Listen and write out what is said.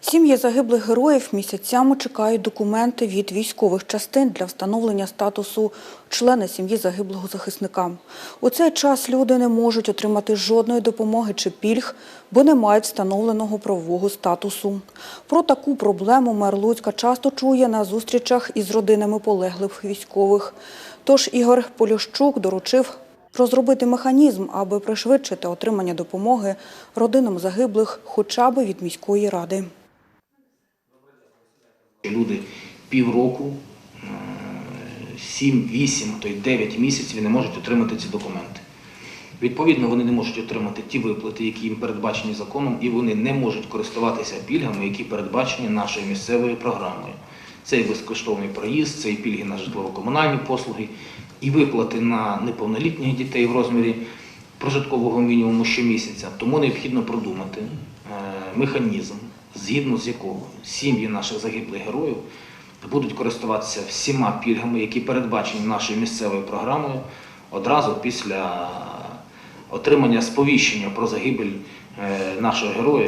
Сім'ї загиблих героїв місяцями чекають документи від військових частин для встановлення статусу члена сім'ї загиблого захисника. У цей час люди не можуть отримати жодної допомоги чи пільг, бо не мають встановленого правового статусу. Про таку проблему мер Луцька часто чує на зустрічах із родинами полеглих військових. Тож Ігор Поліщук доручив розробити механізм, аби пришвидшити отримання допомоги родинам загиблих хоча б від міської ради. Люди півроку, 7, 8, то й 9 місяців не можуть отримати ці документи. Відповідно, вони не можуть отримати ті виплати, які їм передбачені законом, і вони не можуть користуватися пільгами, які передбачені нашою місцевою програмою. Це і безкоштовний проїзд, це і пільги на житлово-комунальні послуги, і виплати на неповнолітніх дітей в розмірі прожиткового мінімуму щомісяця. Тому необхідно продумати е, механізм, згідно з якого сім'ї наших загиблих героїв будуть користуватися всіма пільгами, які передбачені нашою місцевою програмою, одразу після отримання сповіщення про загибель е, нашого героя.